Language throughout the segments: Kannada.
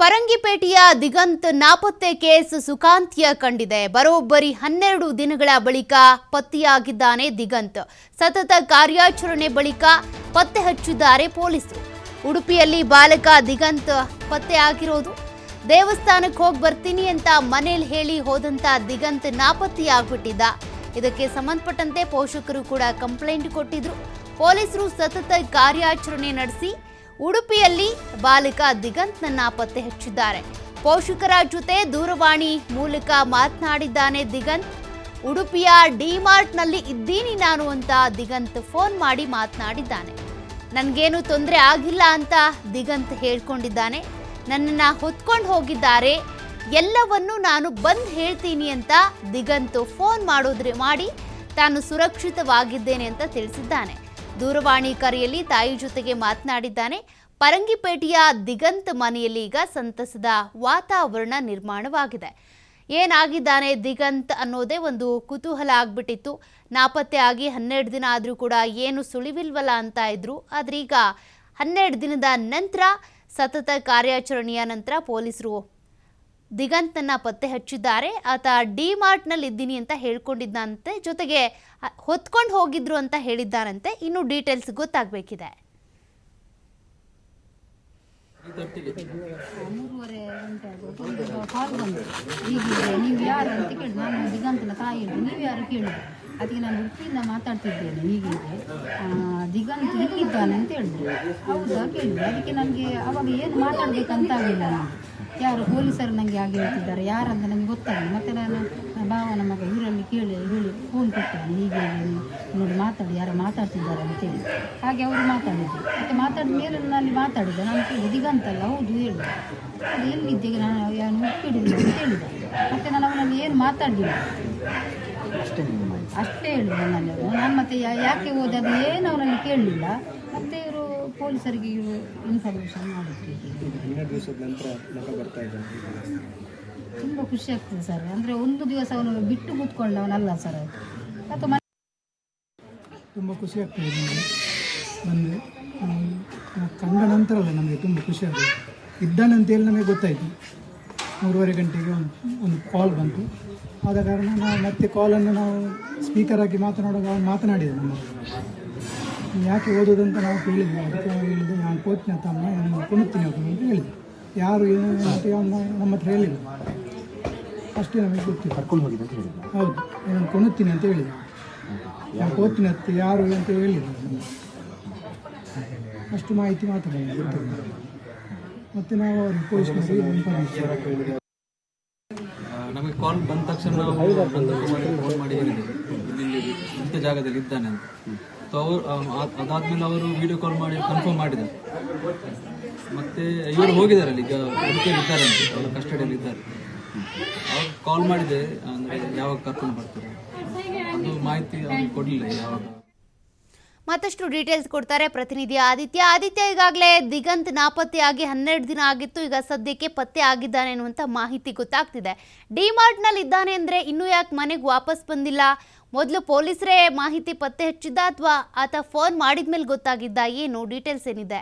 ಪರಂಗಿಪೇಟೆಯ ದಿಗಂತ್ ನಾಪತ್ತೆ ಕೇಸ್ ಸುಖಾಂತ್ಯ ಕಂಡಿದೆ. ಬರೋಬ್ಬರಿ ಹನ್ನೆರಡು ದಿನಗಳ ಬಳಿಕ ಪತ್ತೆಯಾಗಿದ್ದಾನೆ ದಿಗಂತ್. ಸತತ ಕಾರ್ಯಾಚರಣೆ ಬಳಿಕ ಪತ್ತೆ ಹಚ್ಚಿದ್ದಾರೆ ಪೊಲೀಸರು. ಉಡುಪಿಯಲ್ಲಿ ಬಾಲಕ ದಿಗಂತ್ ಪತ್ತೆಯಾಗಿರೋದು. ದೇವಸ್ಥಾನಕ್ಕೆ ಹೋಗಿ ಬರ್ತೀನಿ ಅಂತ ಮನೇಲಿ ಹೇಳಿ ಹೋದಂತ ದಿಗಂತ್ ನಾಪತ್ತೆಯಾಗ್ಬಿಟ್ಟಿದ್ದ. ಇದಕ್ಕೆ ಸಂಬಂಧಪಟ್ಟಂತೆ ಪೋಷಕರು ಕೂಡ ಕಂಪ್ಲೇಂಟ್ ಕೊಟ್ಟಿದ್ರು. ಪೊಲೀಸರು ಸತತ ಕಾರ್ಯಾಚರಣೆ ನಡೆಸಿ ಉಡುಪಿಯಲ್ಲಿ ಬಾಲಕ ದಿಗಂತ್ನನ್ನ ಪತ್ತೆ ಹಚ್ಚಿದ್ದಾರೆ. ಪೋಷಕರ ಜೊತೆ ದೂರವಾಣಿ ಮೂಲಕ ಮಾತನಾಡಿದ್ದಾನೆ ದಿಗಂತ್. ಉಡುಪಿಯ ಡಿಮಾರ್ಟ್ನಲ್ಲಿ ಇದ್ದೀನಿ ನಾನು ಅಂತ ದಿಗಂತ್ ಫೋನ್ ಮಾಡಿ ಮಾತನಾಡಿದ್ದಾನೆ. ನನಗೇನು ತೊಂದರೆ ಆಗಿಲ್ಲ ಅಂತ ದಿಗಂತ್ ಹೇಳ್ಕೊಂಡಿದ್ದಾನೆ. ನನ್ನನ್ನು ಹೊತ್ಕೊಂಡು ಹೋಗಿದ್ದಾರೆ. ಎಲ್ಲವನ್ನು ನಾನು ಬಂದು ಹೇಳ್ತೀನಿ ಅಂತ ದಿಗಂತ್ ಫೋನ್ ಮಾಡೋದ್ರೆ ಮಾಡಿ ತಾನು ಸುರಕ್ಷಿತವಾಗಿದ್ದೇನೆ ಅಂತ ತಿಳಿಸಿದ್ದಾನೆ. ದೂರವಾಣಿ ಕರೆಯಲ್ಲಿ ತಾಯಿ ಜೊತೆಗೆ ಮಾತನಾಡಿದ್ದಾನೆ. ಪರಂಗಿಪೇಟೆಯ ದಿಗಂತ್ ಮನೆಯಲ್ಲಿ ಈಗ ಸಂತಸದ ವಾತಾವರಣ ನಿರ್ಮಾಣವಾಗಿದೆ. ಏನಾಗಿದ್ದಾನೆ ದಿಗಂತ್ ಅನ್ನೋದೇ ಒಂದು ಕುತೂಹಲ ಆಗ್ಬಿಟ್ಟಿತ್ತು. ನಾಪತ್ತೆ ಆಗಿ ಹನ್ನೆರಡು ದಿನ ಆದರೂ ಕೂಡ ಏನು ಸುಳಿವಿಲ್ವಲ್ಲ ಅಂತ ಇದ್ರು. ಆದ್ರೆ ಈಗ ಹನ್ನೆರಡು ದಿನದ ನಂತರ ಸತತ ಕಾರ್ಯಾಚರಣೆಯ ನಂತರ ಪೊಲೀಸರು ದಿಗಂತನ್ನ ಪತ್ತೆ ಹಚ್ಚಿದ್ದಾರೆ. ಆತ ಡಿ ಮಾರ್ಟ್ನಲ್ಲಿ ಇದ್ದೀನಿ ಅಂತ ಹೇಳ್ಕೊಂಡಿದ್ದಂತೆ ಜೊತೆಗೆ ಹೊತ್ಕೊಂಡು ಹೋಗಿದ್ರು ಅಂತ ಹೇಳಿದ್ದಾನಂತೆ. ಇನ್ನು ಡೀಟೇಲ್ಸ್ ಗೊತ್ತಾಗಬೇಕಿದೆ. ನೀವು ಯಾರು ಅಂತ ನಾನು ದಿಗಂತನ ನೀವು ಯಾರು ಕೇಳಿದ್ರು ಅದಕ್ಕೆ ನಾನು ಉಡುಪಿಯಿಂದ ಮಾತಾಡ್ತಿದ್ದೇನೆ. ಹೀಗಿದೆ ದಿಗಂತ್ ಇಲ್ಲಿದ್ದಾನೆ ಅಂತ ಹೇಳಿದ್ರು. ಹೌದಾ? ಕೇಳಿದ್ರು. ಅದಕ್ಕೆ ನನಗೆ ಅವಾಗ ಏನು ಮಾತಾಡಬೇಕಂತ ಆಗಲಿಲ್ಲ ನನಗೆ ಯಾರು ಪೊಲೀಸರು ನನಗೆ ಹಾಗೆ ಹೇಳ್ತಿದ್ದಾರೆ ಯಾರಂತ ನನಗೆ ಗೊತ್ತಿಲ್ಲ ಮತ್ತೆ ನಾನು ಭಾವನ ಮಗ ಇವರಲ್ಲಿ ಕೇಳಿ ಹೇಳಿ ಫೋನ್ ಕೊಟ್ಟೆ ಹೀಗೆ ನೋಡಿ ಮಾತಾಡಿ ಯಾರು ಮಾತಾಡ್ತಿದ್ದಾರೆ ಅಂತೇಳಿ ಹಾಗೆ ಅವರು ಮಾತಾಡಿದ್ರು. ಮತ್ತು ಮಾತಾಡಿದ ಮೇಲೆ ನಾನು ಅಲ್ಲಿ ಮಾತಾಡಿದೆ ನಾನು ಕೇಳಿದೆ ದಿಗಂತಲ್ಲ ಹೌದು ಹೇಳಿ. ಅದು ಎಲ್ಲಿದ್ದೆ ನಾನು ಯಾರು ಉಪ್ಪಿಡಿಲ್ಲ ಅಂತ ಹೇಳಿದೆ. ಮತ್ತು ನಾನು ಅವನಲ್ಲಿ ಏನು ಮಾತಾಡಲಿಲ್ಲ. ಅಷ್ಟೇ ಹೇಳಿದೆ ನನ್ನಲ್ಲಿ ನಾನು ಮತ್ತೆ ಯಾಕೆ ಹೋದೆ ಅದು ಏನು ಅವನಲ್ಲಿ ಕೇಳಲಿಲ್ಲ. ಮತ್ತೆ ಇವರು ಪೊಲೀಸರಿಗೆ ಇವರು ಇನ್ಫಾರ್ಮೇಷನ್ ಮಾಡಿದ್ರು ತುಂಬ ಖುಷಿ ಆಗ್ತದೆ ಸರ್. ಅಂದರೆ ಒಂದು ದಿವಸ ಅವನು ಬಿಟ್ಟು ಕೂತ್ಕೊಂಡವನಲ್ಲ ಸರ್. ಅದು ಮ ತುಂಬ ಖುಷಿ ಆಗ್ತದೆ ನಮಗೆ. ಬಂದರೆ ಕಂಡ ನಂತರ ಅಲ್ಲ ನಮಗೆ ತುಂಬ ಖುಷಿ ಆಗ್ತದೆ. ಇದ್ದಾನೆ ಅಂತೇಳಿ ನಮಗೆ ಗೊತ್ತಾಯಿತು. ಮೂರುವರೆ ಗಂಟೆಗೆ ಒಂದು ಒಂದು ಕಾಲ್ ಬಂತು. ಆದ ಕಾರಣ ನಾವು ಮತ್ತೆ ಕಾಲನ್ನು ನಾವು ಸ್ಪೀಕರ್ ಹಾಕಿ ಮಾತನಾಡುವಾಗ ಅವನು ಮಾತನಾಡಿದೆ ನಮ್ಮ ಯಾಕೆ ಅಂತ ನಾವು ಕೇಳಿದ್ವಿ. ಅದಕ್ಕೆ ನಾವು ಹೇಳಿದೆ ನಾನು ಕೋಚಿನ ತಮ್ಮ ನಾನು ಕೊಡುತ್ತೀನಿ ಅದು ಅಂತ ಹೇಳಿದೆ ಯಾರು ಏನು ಅಂತ ಅವನು ನಮ್ಮ ಹತ್ರ ಹೇಳಿಲ್ಲ ಅಷ್ಟೇ ನಮಗೆ ಗೊತ್ತಿಲ್ಲ. ಕರ್ಕೊಂಡು ಹೋಗಿದೆ ಅಂತ ಹೇಳಿದ್ರು. ಹೌದು. ನಾನು ಕೊಡುತ್ತೀನಿ ಅಂತ ಹೇಳಿದೆ ನಾನು ಕೋಚಿನ ಹತ್ತಿ ಯಾರು ಅಂತ ಹೇಳಿಲ್ಲ. ಅಷ್ಟು ಮಾಹಿತಿ ಮಾತ್ರ ನಮಗೆ ಗೊತ್ತಿಲ್ಲ. ಮತ್ತು ನಾವು ಅವ್ರಿಗೆ ಮಾಡಿ ಇನ್ಫಾರ್ಮೇಷನ್ ನಮಗೆ ಕಾಲ್ ಬಂದ ತಕ್ಷಣ ನಾವು ಫೋನ್ ಮಾಡಿ ಹೇಳಿದ್ದೇವೆ ಇಲ್ಲಿ ಇಂಥ ಜಾಗದಲ್ಲಿ ಇದ್ದಾನೆ ಅಂತ. ಸೊ ಅವರು ಅದಾದ್ಮೇಲೆ ಅವರು ವಿಡಿಯೋ ಕಾಲ್ ಮಾಡಿ ಕನ್ಫರ್ಮ್ ಮಾಡಿದ್ದಾರೆ. ಮತ್ತೆ ಇವರು ಹೋಗಿದ್ದಾರೆ ಅಲ್ಲಿ, ಈಗ ಇದ್ದಾರೆ ಅಂತ, ಅವರು ಕಸ್ಟಡಿಯಲ್ಲಿ ಇದ್ದಾರೆ. ಅವ್ರು ಕಾಲ್ ಮಾಡಿದೆ, ಅಂದರೆ ಯಾವಾಗ ಕರ್ಕೊಂಡು ಬರ್ತಾರೆ ಅದು ಮಾಹಿತಿ ಅವ್ರಿಗೆ ಕೊಡಲಿಲ್ಲ, ಯಾವಾಗ. ಮತ್ತಷ್ಟು ಡೀಟೇಲ್ಸ್ ಕೊಡ್ತಾರೆ ಪ್ರತಿನಿಧಿ ಆದಿತ್ಯ. ಆದಿತ್ಯ, ಈಗಾಗಲೇ ದಿಗಂತ್ ನಾಪತ್ತೆಯಾಗಿ ಹನ್ನೆರಡು ದಿನ ಆಗಿತ್ತು. ಈಗ ಸದ್ಯಕ್ಕೆ ಪತ್ತೆ ಆಗಿದ್ದಾನೆ ಅನ್ನುವಂಥ ಮಾಹಿತಿ ಗೊತ್ತಾಗ್ತಿದೆ. ಡಿಮಾರ್ಟ್ನಲ್ಲಿ ಇದ್ದಾನೆ ಅಂದರೆ ಇನ್ನೂ ಯಾಕೆ ಮನೆಗೆ ವಾಪಸ್ ಬಂದಿಲ್ಲ? ಮೊದಲು ಪೊಲೀಸರೇ ಮಾಹಿತಿ ಪತ್ತೆ ಹಚ್ಚಿದ್ದ ಅಥವಾ ಆತ ಫೋನ್ ಮಾಡಿದ ಮೇಲೆ ಗೊತ್ತಾಗಿದ್ದ? ಏನು ಡೀಟೇಲ್ಸ್ ಏನಿದೆ?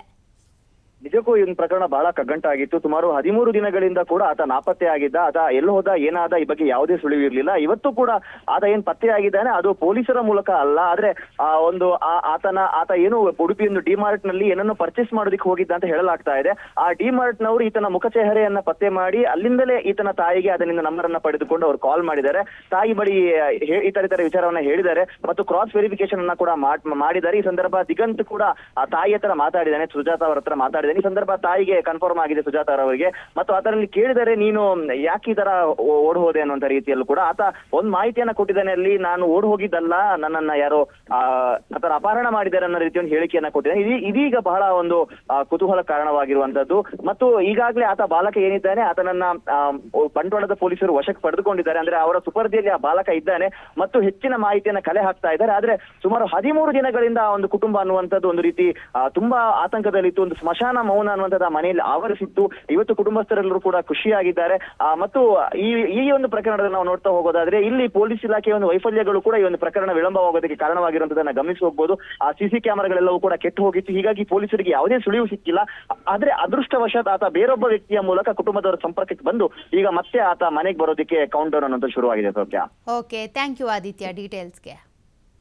ನಿಜಕ್ಕೂ ಈ ಪ್ರಕರಣ ಬಹಳ ಕಗ್ಗಂಟಾಗಿತ್ತು. ಸುಮಾರು ಹದಿಮೂರು ದಿನಗಳಿಂದ ಕೂಡ ಆತ ನಾಪತ್ತೆ ಆಗಿದ್ದ, ಆತ ಎಲ್ಲಿ ಹೋದ, ಏನಾದ, ಈ ಬಗ್ಗೆ ಯಾವುದೇ ಸುಳಿವು ಸುಳಿವಿರ್ಲಿಲ್ಲ ಇವತ್ತು ಕೂಡ ಆತ ಏನ್ ಪತ್ತೆ ಆಗಿದ್ದಾನೆ, ಅದು ಪೊಲೀಸರ ಮೂಲಕ ಅಲ್ಲ. ಆದ್ರೆ ಆ ಒಂದು ಆತನ, ಆತ ಏನು ಉಡುಪಿ ಒಂದು ಡಿಮಾರ್ಟ್ನಲ್ಲಿ ಏನನ್ನು ಪರ್ಚೇಸ್ ಮಾಡೋದಕ್ಕೆ ಹೋಗಿದ್ದ ಅಂತ ಹೇಳಲಾಗ್ತಾ ಇದೆ. ಆ ಡಿಮಾರ್ಟ್ ನವರು ಈತನ ಮುಖಚೆಹರೆಯನ್ನ ಪತ್ತೆ ಮಾಡಿ, ಅಲ್ಲಿಂದಲೇ ಈತನ ತಾಯಿಗೆ ಅದರಿಂದ ನಂಬರ್ ಅನ್ನ ಪಡೆದುಕೊಂಡು ಅವರು ಕಾಲ್ ಮಾಡಿದ್ದಾರೆ. ತಾಯಿ ಬಳಿ ಇತರ ಈ ತರ ತರ ವಿಚಾರವನ್ನ ಹೇಳಿದ್ದಾರೆ ಮತ್ತು ಕ್ರಾಸ್ ವೆರಿಫಿಕೇಶನ್ ಅನ್ನ ಕೂಡ ಮಾಡ್- ಮಾಡಿದ್ದಾರೆ. ಈ ಸಂದರ್ಭ ದಿಗಂತ್ ಕೂಡ ಆ ತಾಯಿ ಹತ್ರ ಮಾತಾಡಿದ್ದಾನೆ, ಸುಜಾತ ಅವರ ಹತ್ರ ಈ ಸಂದರ್ಭ ತಾಯಿಗೆ ಕನ್ಫರ್ಮ್ ಆಗಿದೆ ಸುಜಾತ ಅವರಿಗೆ. ಮತ್ತು ಅದರಲ್ಲಿ ಕೇಳಿದರೆ ನೀನು ಯಾಕೆ ಈ ತರ ಓಡ್ ಹೋದೆ ಅನ್ನುವಂತ ರೀತಿಯಲ್ಲೂ ಕೂಡ ಆತ ಒಂದ್ ಮಾಹಿತಿಯನ್ನ ಕೊಟ್ಟಿದ್ದಾನೆ ಅಲ್ಲಿ, ನಾನು ಓಡ್ ಹೋಗಿದ್ದಲ್ಲ, ನನ್ನನ್ನ ಯಾರೋ, ಆ ಆತರ ಅಪಹರಣ ಮಾಡಿದ್ದಾರೆ ಅನ್ನೋ ರೀತಿಯ ಒಂದು ಹೇಳಿಕೆಯನ್ನ ಕೊಟ್ಟಿದ್ದಾನೆ. ಇದೀ- ಇದೀಗ ಬಹಳ ಒಂದು ಕುತೂಹಲ ಕಾರಣವಾಗಿರುವಂತದ್ದು. ಮತ್ತು ಈಗಾಗಲೇ ಆತ ಬಾಲಕ ಏನಿದ್ದಾನೆ, ಆತನನ್ನ ಬಂಟ್ವಾಳದ ಪೊಲೀಸರು ವಶಕ್ಕೆ ಪಡೆದುಕೊಂಡಿದ್ದಾರೆ. ಅಂದ್ರೆ ಅವರ ಸುಪರ್ದಿಯಲ್ಲಿ ಆ ಬಾಲಕ ಇದ್ದಾನೆ. ಮತ್ತು ಹೆಚ್ಚಿನ ಮಾಹಿತಿಯನ್ನ ಕಲೆ ಹಾಕ್ತಾ ಇದ್ದಾರೆ. ಆದ್ರೆ ಸುಮಾರು ಹದಿಮೂರು ದಿನಗಳಿಂದ ಒಂದು ಕುಟುಂಬ ಅನ್ನುವಂಥದ್ದು ಒಂದು ರೀತಿ ತುಂಬಾ ಆತಂಕದಲ್ಲಿತ್ತು. ಒಂದು ಸ್ಮಶಾನ ಮೌನ ಅನ್ನುವಂಥದ್ದು ಮನೆಯಲ್ಲಿ ಆವರಿಸಿತ್ತು. ಇವತ್ತು ಕುಟುಂಬಸ್ಥರೆಲ್ಲರೂ ಕೂಡ ಖುಷಿಯಾಗಿದ್ದಾರೆ. ಮತ್ತು ಈ ಈ ಒಂದು ಪ್ರಕರಣದಲ್ಲಿ ನಾವು ನೋಡ್ತಾ ಹೋಗೋದಾದ್ರೆ, ಇಲ್ಲಿ ಪೊಲೀಸ್ ಇಲಾಖೆಯ ಒಂದು ವೈಫಲ್ಯಗಳು ಕೂಡ ಈ ಒಂದು ಪ್ರಕರಣ ವಿಳಂಬವಾಗೋದಕ್ಕೆ ಕಾರಣವಾಗಿರುವಂತದನ್ನ ಗಮನಿಸಿ ಹೋಗ್ಬೋದು ಆ ಸಿಸಿ ಕ್ಯಾಮೆರಾಗಳೆಲ್ಲವೂ ಕೂಡ ಕೆಟ್ಟು ಹೋಗಿತ್ತು. ಹೀಗಾಗಿ ಪೊಲೀಸರಿಗೆ ಯಾವುದೇ ಸುಳಿವು ಸಿಕ್ಕಿಲ್ಲ. ಆದ್ರೆ ಅದೃಷ್ಟವಶಾತ್ ಆತ ಬೇರೊಬ್ಬ ವ್ಯಕ್ತಿಯ ಮೂಲಕ ಕುಟುಂಬದವರ ಸಂಪರ್ಕಕ್ಕೆ ಬಂದು ಈಗ ಮತ್ತೆ ಆತ ಮನೆಗೆ ಬರೋದಕ್ಕೆ ಕೌಂಟ್ ಡೌನ್ ಅನ್ನೋದು ಶುರುವಾಗಿದೆ ಸೌಖ್ಯ ಓಕೆ ಥ್ಯಾಂಕ್ ಯು ಆದಿತ್ಯ ಡೀಟೇಲ್ಸ್ಗೆ